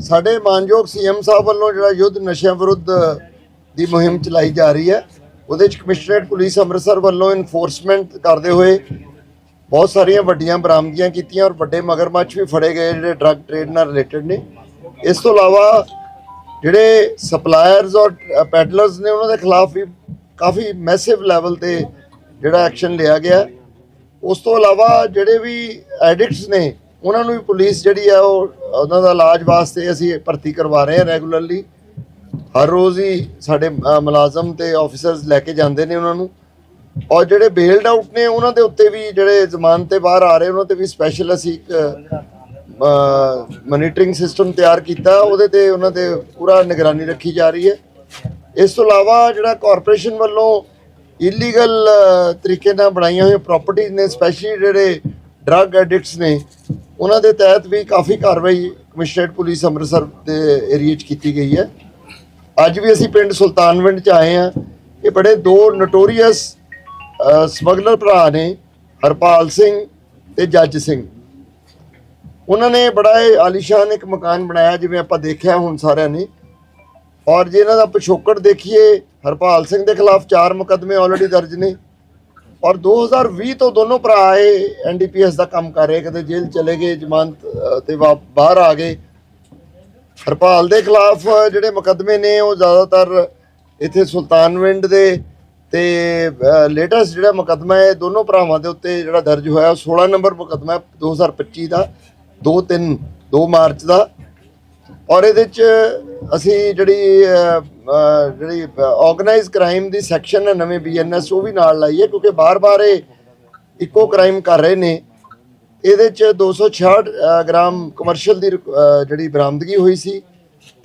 ਸਾਡੇ ਮਾਨਯੋਗ ਸੀਐਮ ਸਾਹਿਬ ਵੱਲੋਂ ਜਿਹੜਾ ਯੁੱਧ ਨਸ਼ਿਆਂ ਵਿਰੁੱਧ ਦੀ ਮੁਹਿੰਮ ਚਲਾਈ ਜਾ ਰਹੀ ਹੈ, ਉਹਦੇ ਚ ਕਮਿਸ਼ਨਰੇਟ ਪੁਲਿਸ ਅੰਮ੍ਰਿਤਸਰ ਵੱਲੋਂ ਇਨਫੋਰਸਮੈਂਟ ਕਰਦੇ ਹੋਏ ਬਹੁਤ ਸਾਰੀਆਂ ਵੱਡੀਆਂ ਬਰਾਮਦਗੀਆਂ ਕੀਤੀਆਂ ਔਰ ਵੱਡੇ ਮਗਰਮੱਛ ਵੀ ਫੜੇ ਗਏ ਜਿਹੜੇ ਡਰੱਗ ਟ੍ਰੇਡ ਨਾਲ ਰਿਲੇਟਡ ਨੇ। ਇਸ ਤੋਂ ਇਲਾਵਾ ਜਿਹੜੇ ਸਪਲਾਇਰਸ ਔਰ ਪੈਡਲਰਸ ਨੇ, ਉਹਨਾਂ ਦੇ ਖਿਲਾਫ ਵੀ ਕਾਫੀ ਮੈਸਿਵ ਲੈਵਲ ਤੇ ਜਿਹੜਾ ਐਕਸ਼ਨ ਲਿਆ ਗਿਆ। ਉਸ ਤੋਂ ਇਲਾਵਾ ਜਿਹੜੇ ਵੀ ਐਡਿਕਟਸ ਨੇ ਉਹਨਾਂ ਨੂੰ ਵੀ ਪੁਲਿਸ ਜਿਹੜੀ ਆ ਉਹ, ਉਹਨਾਂ ਦਾ ਇਲਾਜ ਵਾਸਤੇ ਅਸੀਂ ਭਰਤੀ ਕਰਵਾ ਰਹੇ ਹਾਂ ਰੈਗੂਲਰਲੀ ਹਰ ਰੋਜ਼ ਹੀ ਸਾਡੇ ਮੁਲਾਜ਼ਮ ਤੇ ਆਫੀਸਰਸ ਲੈ ਕੇ ਜਾਂਦੇ ਨੇ ਉਹਨਾਂ ਨੂੰ। ਔਰ ਜਿਹੜੇ ਬੇਲਡ ਆਊਟ ਨੇ, ਉਹਨਾਂ ਦੇ ਉੱਤੇ ਵੀ ਜਿਹੜੇ ਜ਼ਮਾਨਤ ਤੇ ਬਾਹਰ ਆ ਰਹੇ, ਉਹਨਾਂ ਤੇ ਵੀ ਸਪੈਸ਼ਲ ਅਸੀਂ ਇੱਕ ਮੋਨੀਟਰਿੰਗ ਸਿਸਟਮ ਤਿਆਰ ਕੀਤਾ। ਉਹਦੇ ਤੇ ਉਹਨਾਂ ਤੇ ਪੂਰਾ ਨਿਗਰਾਨੀ ਰੱਖੀ ਜਾ ਰਹੀ ਹੈ। ਇਸ ਤੋਂ ਇਲਾਵਾ ਜਿਹੜਾ ਕਾਰਪੋਰੇਸ਼ਨ ਵੱਲੋਂ ਇਲੀਗਲ ਤਰੀਕੇ ਨਾਲ ਬਣਾਈਆਂ ਹੋਈਆਂ ਪ੍ਰਾਪਰਟੀਆਂ ਨੇ ਸਪੈਸ਼ਲੀ ਜਿਹੜੇ ਡਰੱਗ ਐਡਿਕਟਸ ਨੇ ਉਹਨਾਂ ਦੇ ਤਹਿਤ ਵੀ ਕਾਫੀ ਕਾਰਵਾਈ ਕਮਿਸ਼ਨਰੇਟ ਪੁਲਿਸ ਅੰਮ੍ਰਿਤਸਰ ਦੇ ਏਰੀਆ 'ਚ ਕੀਤੀ ਗਈ ਹੈ। ਅੱਜ ਵੀ ਅਸੀਂ ਪਿੰਡ ਸੁਲਤਾਨਵਿੰਡ 'ਚ ਆਏ ਹਾਂ। ਇਹ ਬੜੇ ਦੋ ਨਟੋਰੀਅਸ ਸਮਗਲਰ ਭਰਾ ਨੇ, ਹਰਪਾਲ ਸਿੰਘ ਤੇ ਜੱਜ ਸਿੰਘ। ਉਹਨਾਂ ਨੇ ਬੜਾ ਹੀ ਆਲੀਸ਼ਾਨ ਇੱਕ ਮਕਾਨ ਬਣਾਇਆ ਜਿਵੇਂ ਆਪਾਂ ਦੇਖਿਆ ਹੁਣ ਸਾਰਿਆਂ ਨੇ। ਔਰ ਜੇ ਇਹਨਾਂ ਦਾ ਪਿਛੋਕੜ ਦੇਖੀਏ, ਹਰਪਾਲ ਸਿੰਘ ਦੇ ਖਿਲਾਫ ਚਾਰ ਮੁਕੱਦਮੇ ਆਲਰੇਡੀ ਦਰਜ ਨੇ। ਔਰ 2020 ਤੋਂ ਦੋਨੋਂ ਭਰਾ ਇਹ ਐਨਡੀਪੀਐਸ ਦਾ ਕੰਮ ਕਰ ਰਹੇ ਕਦੇ ਜੇਲ੍ਹ ਚਲੇ ਗਏ ਜ਼ਮਾਨਤ ਅ, ਤੇ ਬਾਹਰ ਆ ਗਏ। ਹਰਪਾਲ ਦੇ ਖਿਲਾਫ ਜਿਹੜੇ ਮੁਕੱਦਮੇ ਨੇ ਉਹ ਜ਼ਿਆਦਾਤਰ ਇੱਥੇ ਸੁਲਤਾਨਵਿੰਡ ਦੇ ਤੇ ਲੇਟੈਸਟ ਜਿਹੜਾ ਮੁਕੱਦਮਾ ਹੈ ਦੋਨੋਂ ਭਰਾਵਾਂ ਦੇ ਉੱਤੇ ਜਿਹੜਾ ਦਰਜ ਹੋਇਆ ਉਹ 16 ਨੰਬਰ ਮੁਕੱਦਮਾ ਹੈ 2025 ਦਾ 2 3 2 ਮਾਰਚ ਦਾ। ਔਰ ਇਹਦੇ ਚ ਅਸੀਂ ਜਿਹੜੀ ਜਿਹੜੀ ਆਰਗੇਨਾਈਜ਼ ਕ੍ਰਾਈਮ ਦੀ ਸੈਕਸ਼ਨ ਹੈ ਨਵੇਂ ਬੀਐਨਐਸ ਉਹ ਵੀ ਨਾਲ ਲਾਈ ਹੈ ਕਿਉਂਕਿ ਬਾਰ-ਬਾਰ ਇਹ ਇੱਕੋ ਕ੍ਰਾਈਮ ਕਰ ਰਹੇ ਨੇ। ਇਹਦੇ ਚ 266 ਅਹ, ਗ੍ਰਾਮ ਕਮਰਸ਼ੀਅਲ ਦੀ ਜਿਹੜੀ ਬਰਾਮਦਗੀ ਹੋਈ ਸੀ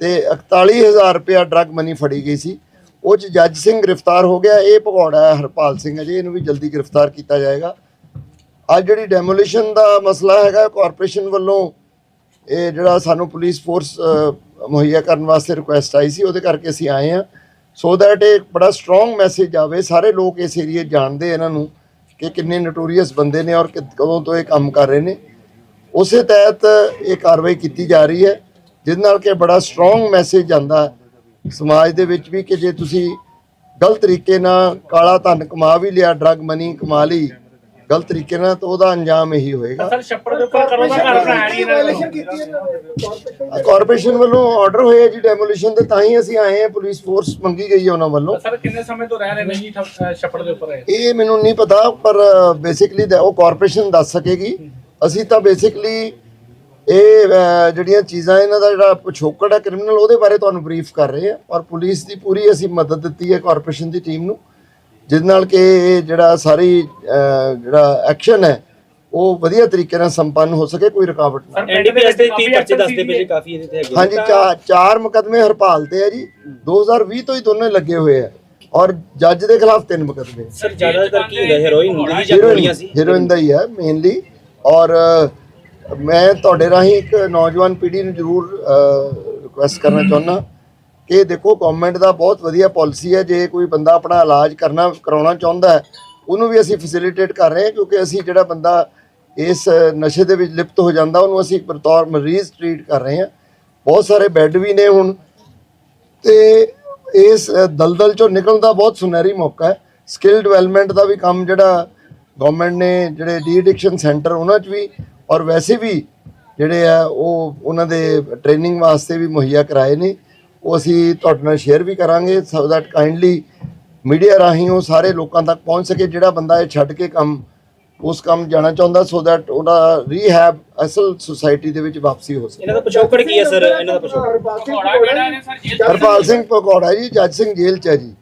ਤੇ 41000 ਰੁਪਇਆ ਡਰੱਗ ਮਨੀ ਫੜੀ ਗਈ ਸੀ। ਉਹ ਚ ਜੱਜ ਸਿੰਘ ਗ੍ਰਿਫਤਾਰ ਹੋ ਗਿਆ ਇਹ ਭਗੌੜਾ ਹਰਪਾਲ ਸਿੰਘ ਅਜੇ ਇਹਨੂੰ ਵੀ ਜਲਦੀ ਗ੍ਰਿਫਤਾਰ ਕੀਤਾ ਜਾਏਗਾ। ਅੱਜ ਜਿਹੜੀ ਡੈਮੋਲੀਸ਼ਨ ਦਾ ਮਸਲਾ ਹੈਗਾ ਕਾਰਪੋਰੇਸ਼ਨ ਵੱਲੋਂ ਇਹ ਜਿਹੜਾ ਸਾਨੂੰ ਪੁਲਿਸ ਫੋਰਸ ਮੁਹੱਈਆ ਕਰਨ ਵਾਸਤੇ ਰਿਕੁਐਸਟ ਆਈ ਸੀ, ਉਹਦੇ ਕਰਕੇ ਅਸੀਂ ਆਏ ਹਾਂ। ਸੋ ਦੈਟ ਇਹ ਬੜਾ ਸਟਰੋਂਗ ਮੈਸੇਜ ਆਵੇ। ਸਾਰੇ ਲੋਕ ਇਸ ਏਰੀਏ ਜਾਣਦੇ ਇਹਨਾਂ ਨੂੰ ਕਿ ਕਿੰਨੇ ਨਟੋਰੀਅਸ ਬੰਦੇ ਨੇ ਔਰ ਕਿ- ਕਦੋਂ ਤੋਂ ਇਹ ਕੰਮ ਕਰ ਰਹੇ ਨੇ। ਉਸੇ ਤਹਿਤ ਇਹ ਕਾਰਵਾਈ ਕੀਤੀ ਜਾ ਰਹੀ ਹੈ ਜਿਸ ਨਾਲ ਕਿ ਬੜਾ ਸਟਰੋਂਗ ਮੈਸੇਜ ਜਾਂਦਾ ਸਮਾਜ ਦੇ ਵਿੱਚ ਵੀ ਕਿ ਜੇ ਤੁਸੀਂ ਗਲਤ ਤਰੀਕੇ ਨਾਲ ਕਾਲਾ ਧਨ ਕਮਾ ਵੀ ਲਿਆ ਡਰੱਗ ਮਨੀ ਕਮਾ ਲਈ ਗਲਤ ਤਰੀਕੇ ਨਾਲ ਤਾਂ ਉਹਦਾ ਅੰਜਾਮ ਇਹੀ ਹੋਏਗਾ। ਸਰ ਛੱਪੜ ਦੇ ਉੱਪਰ ਕਰੋ ਦਾ ਘਰ ਬਣਾਇਆ ਜੀ ਇਹਨਾਂ ਨੇ। ਕਾਰਪੋਰੇਸ਼ਨ ਵੱਲੋਂ ਆਰਡਰ ਹੋਇਆ ਜੀ ਡੈਮੋਲੀਸ਼ਨ ਦੇ ਤਾਂ ਹੀ ਅਸੀਂ ਆਏ ਹਾਂ ਪੁਲਿਸ ਫੋਰਸ ਮੰਗੀ ਗਈ ਹੈ ਉਹਨਾਂ ਵੱਲੋਂ। ਸਰ ਕਿੰਨੇ ਸਮੇਂ ਤੋਂ ਰਹਿ ਰਹੇ ਨੇ ਜੀ ਠੱਪ- ਅਹ ਛੱਪੜ ਦੇ ਉੱਪਰ ਇਹ? ਇਹ ਮੈਨੂੰ ਨਹੀਂ ਪਤਾ ਪਰ ਬੇਸਿਕਲੀ ਉਹ ਕਾਰਪੋਰੇਸ਼ਨ ਦੱਸ ਸਕੇਗੀ। ਅਸੀਂ ਤਾਂ ਬੇਸਿਕਲੀ ਇਹ ਅਹ, ਜਿਹੜੀਆਂ ਚੀਜ਼ਾਂ ਇਹਨਾਂ ਦਾ ਜਿਹੜਾ ਪਿਛੋਕੜ ਹੈ ਕ੍ਰਿਮੀਨਲ ਉਹਦੇ ਬਾਰੇ ਤੁਹਾਨੂੰ ਬਰੀਫ ਕਰ ਰਹੇ ਹਾਂ ਔਰ ਪੁਲਿਸ ਦੀ ਪੂਰੀ ਅਸੀਂ ਮਦਦ ਦਿੱਤੀ ਹੈ ਕਾਰਪੋਰੇਸ਼ਨ ਦੀ ਟੀਮ ਨੂੰ। ਜਿਸ ਨਾਲ ਕਿ ਇਹ ਜਿਹੜਾ ਸਾਰੀ ਜਿਹੜਾ ਐਕਸ਼ਨ ਹੈ ਉਹ ਵਧੀਆ ਤਰੀਕੇ ਨਾਲ ਸੰਪੰਨ ਹੋ ਸਕੇ ਕੋਈ ਰੁਕਾਵਟ ਨਾ ਐਨਡੀਪੀਐਸ ਦੇ ਕਾਫੀ 30 ਪਰਚੇ ਦੱਸਦੇ ਪਏ ਜੀ ਕਾਫੀ ਇਹਦੇ ਤੇ ਹੈਗੇ। ਹਾਂਜੀ ਚਾਰ ਮੁਕਦਮੇ ਹਰਪਾਲ ਤੇ ਹੈ ਜੀ 2020 ਤੋਂ ਹੀ ਦੋਨੇ ਲੱਗੇ ਹੋਏ ਆ ਔਰ ਜੱਜ ਦੇ ਖਿਲਾਫ ਤਿੰਨ ਮੁਕਦਮੇ। ਸਰ ਜ਼ਿਆਦਾਤਰ ਕੀ ਹੁੰਦਾ ਹੈਰੋਇਨ ਹੁੰਦੀ ਜਾਂ ਗੋਲੀਆਂ ਸੀ? ਹੀਰੋਇਨ ਦਾ ਹੀ ਹੈ ਮੇਨਲੀ ਔਰ ਮੈਂ ਤੁਹਾਡੇ ਰਾਹੀਂ ਇੱਕ ਨੌਜਵਾਨ ਪੀੜ੍ਹੀ ਨੂੰ ਜ਼ਰੂਰ ਰਿਕੁਐਸਟ ਕਰਨਾ ਚਾਹੁੰਦਾ। ਕਿ ਦੇਖੋ ਗਵਰਨਮੈਂਟ ਦਾ ਬਹੁਤ ਵਧੀਆ ਪਾਲਿਸੀ ਹੈ, ਜੇ ਕੋਈ ਬੰਦਾ ਆਪਣਾ ਇਲਾਜ ਕਰਨਾ, ਕਰਾਉਣਾ ਚਾਹੁੰਦਾ ਹੈ, ਉਹਨੂੰ ਵੀ ਅਸੀਂ ਫੈਸਿਲਿਟੇਟ ਕਰ ਰਹੇ ਹਾਂ, ਕਿਉਂਕਿ ਅਸੀਂ ਜਿਹੜਾ ਬੰਦਾ ਇਸ ਨਸ਼ੇ ਦੇ ਵਿੱਚ ਲਿਪਤ ਹੋ ਜਾਂਦਾ, ਉਹਨੂੰ ਅਸੀਂ ਬਤੌਰ ਮਰੀਜ਼ ਟ੍ਰੀਟ ਕਰ ਰਹੇ ਹਾਂ। ਬਹੁਤ ਸਾਰੇ ਬੈੱਡ ਵੀ ਨੇ ਹੁਣ। ਤੇ ਇਸ ਦਲਦਲ ਚੋਂ ਨਿਕਲਣ ਦਾ ਬਹੁਤ ਸੁਨਹਿਰੀ ਮੌਕਾ ਹੈ। ਸਕਿੱਲ ਡਿਵੈਲਪਮੈਂਟ ਦਾ ਵੀ ਕੰਮ ਜਿਹੜਾ ਗਵਰਨਮੈਂਟ ਨੇ, ਜਿਹੜੇ ਡੀ ਐਡਿਕਸ਼ਨ ਸੈਂਟਰ ਉਹਨਾਂ 'ਚ ਵੀ, ਔਰ ਵੈਸੇ ਵੀ ਜਿਹੜੇ ਆ, ਉਹ ਉਹਨਾਂ ਦੇ ਟ੍ਰੇਨਿੰਗ ਵਾਸਤੇ ਵੀ ਮੁਹੱਈਆ ਕਰਾਏ ਨੇ। ਉਹ ਅਸੀਂ ਤੁਹਾਡੇ ਨਾਲ ਸ਼ੇਅਰ ਵੀ ਕਰਾਂਗੇ ਸੋ ਦੈਟ ਕਾਈਂਡਲੀ ਮੀਡੀਆ ਰਾਹੀਂ ਉਹ ਸਾਰੇ ਲੋਕਾਂ ਤੱਕ ਪਹੁੰਚ ਸਕੇ ਜਿਹੜਾ ਬੰਦਾ ਇਹ ਛੱਡ ਕੇ ਕੰਮ ਉਸ ਕੰਮ ਜਾਣਾ ਚਾਹੁੰਦਾ ਸੋ ਦੈਟ ਉਹਦਾ ਰੀਹੈਬ ਅਸਲ ਸੁਸਾਇਟੀ ਦੇ ਵਿੱਚ ਵਾਪਸੀ ਹੋ ਸਕੇ। ਇਹਨਾਂ ਦਾ ਪਿਛੋਕੜ ਕੀ ਹੈ ਸਰ ਇਹਨਾਂ ਦਾ ਪਿਛੋਕੜ? ਹਰਪਾਲ ਸਿੰਘ ਪਕੌੜਾ ਜੀ ਜੱਜ ਸਿੰਘ ਜੇਲ੍ਹ ਚ ਹੈ ਜੀ।